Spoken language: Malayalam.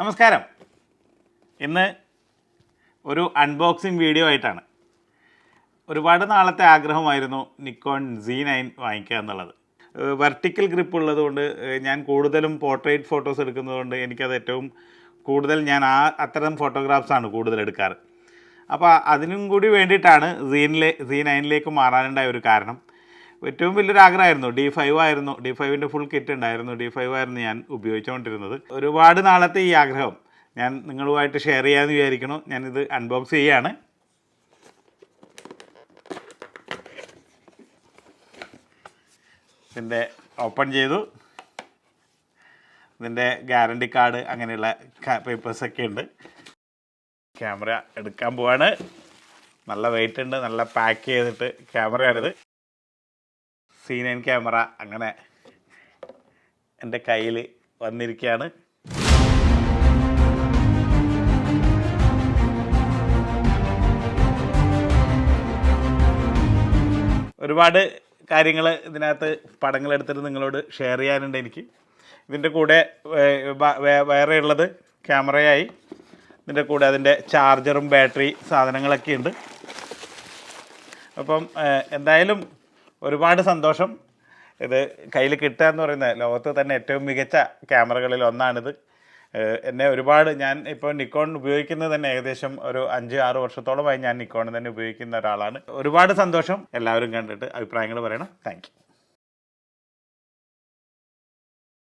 നമസ്കാരം. ഇന്ന് ഒരു അൺബോക്സിങ് വീഡിയോ ആയിട്ടാണ്. ഒരുപാട് നാളത്തെ ആഗ്രഹമായിരുന്നു നിക്കോൺ സി നയൻ വാങ്ങിക്കുക എന്നുള്ളത്. വെർട്ടിക്കൽ ഗ്രിപ്പ് ഉള്ളതുകൊണ്ട് ഞാൻ കൂടുതലും പോർട്രേറ്റ് ഫോട്ടോസ് എടുക്കുന്നതുകൊണ്ട് എനിക്കത് ഏറ്റവും കൂടുതൽ ഞാൻ ആ അത്തരം ഫോട്ടോഗ്രാഫ്സാണ് കൂടുതൽ എടുക്കാറ്. അപ്പോൾ അതിനും കൂടി വേണ്ടിയിട്ടാണ് സീനിലെ സീ നയനിലേക്ക് മാറാനുണ്ടായ ഒരു കാരണം. ഏറ്റവും വലിയൊരു ആഗ്രഹമായിരുന്നു. ഡി ഫൈവ് ആയിരുന്നു. ഡി ഫൈവിന്റെ ഫുൾ കിറ്റ് ഉണ്ടായിരുന്നു. ഡി ഫൈവ് ആയിരുന്നു ഞാൻ ഉപയോഗിച്ചുകൊണ്ടിരുന്നത്. ഒരുപാട് നാളത്തെ ഈ ആഗ്രഹം ഞാൻ നിങ്ങളുമായിട്ട് ഷെയർ ചെയ്യാമെന്ന് വിചാരിക്കുന്നു. ഞാനിത് അൺബോക്സ് ചെയ്യാണ്. ഇതിന്റെ ഓപ്പൺ ചെയ്തു. ഇതിന്റെ ഗ്യാരണ്ടി കാർഡ് അങ്ങനെയുള്ള പേപ്പേഴ്സൊക്കെ ഉണ്ട്. ക്യാമറ എടുക്കാൻ പോവാണ്. നല്ല വെയിറ്റ് ഉണ്ട്. നല്ല പാക്ക് ചെയ്തിട്ട് ക്യാമറയാണിത്. സി നയൻ ക്യാമറ അങ്ങനെ എന്റെ കയ്യിൽ വന്നിരിക്കുകയാണ്. ഒരുപാട് കാര്യങ്ങൾ ഇതിനകത്ത് പടങ്ങൾ എടുത്തിട്ട് നിങ്ങളോട് ഷെയർ ചെയ്യാനുണ്ട് എനിക്ക്. ഇതിന്റെ കൂടെ വേറെ ഉള്ളത് ക്യാമറയായി. ഇതിന്റെ കൂടെ അതിന്റെ ചാർജറും ബാറ്ററി സാധനങ്ങളൊക്കെ ഉണ്ട്. അപ്പം എന്തായാലും ഒരുപാട് സന്തോഷം. ഇത് കയ്യിൽ കിട്ടുക എന്ന് പറയുന്നത് ലോകത്ത് തന്നെ ഏറ്റവും മികച്ച ക്യാമറകളിൽ ഒന്നാണിത്. എന്നെ ഒരുപാട് ഞാൻ ഇപ്പോൾ നിക്കോൺ ഉപയോഗിക്കുന്നത് തന്നെ ഏകദേശം ഒരു അഞ്ച് ആറ് വർഷത്തോളമായി ഞാൻ നിക്കോൺ തന്നെ ഉപയോഗിക്കുന്ന ഒരാളാണ്. ഒരുപാട് സന്തോഷം. എല്ലാവരും കണ്ടിട്ട് അഭിപ്രായങ്ങൾ പറയണം. താങ്ക്